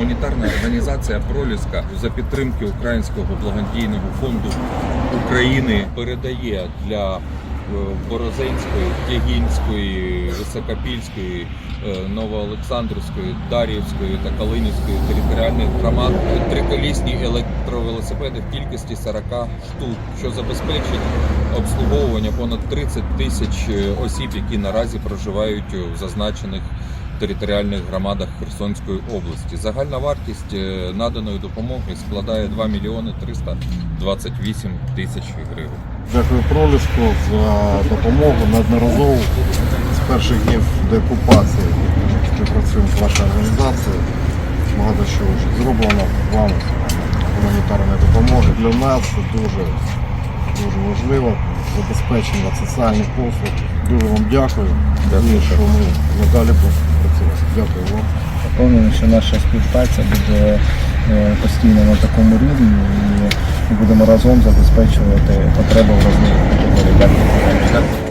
гуманітарна організація Проліска за підтримки Українського благодійного фонду України передає для е, Борозенської, Тягінської, Високопільської, е, Новоолександрівської, Дар'ївської та Калинівської територіальних громад триколісні електровелосипеди в кількості 40 штук, що забезпечить обслуговування понад 30 тисяч е, осіб, які наразі проживають в зазначених територіальних громадах Херсонської області. Загальна вартість е, наданої допомоги складає 2 мільйони 328 тисяч гривень. Дякую проліску за допомогу неодноразово з перших днів деокупації. Співпрацюємо з вашою організацією. Багато що вже зроблено вам гуманітарної допомоги. Для нас це дуже, дуже важливо. Забезпечення соціальних послуг. Дуже вам дякую. дякую що ми надалі працювати. Дякую вам. Впевнений, що наша співпраця буде е, постійно на такому рівні і ми будемо разом забезпечувати потреби в розвитку. Дякую.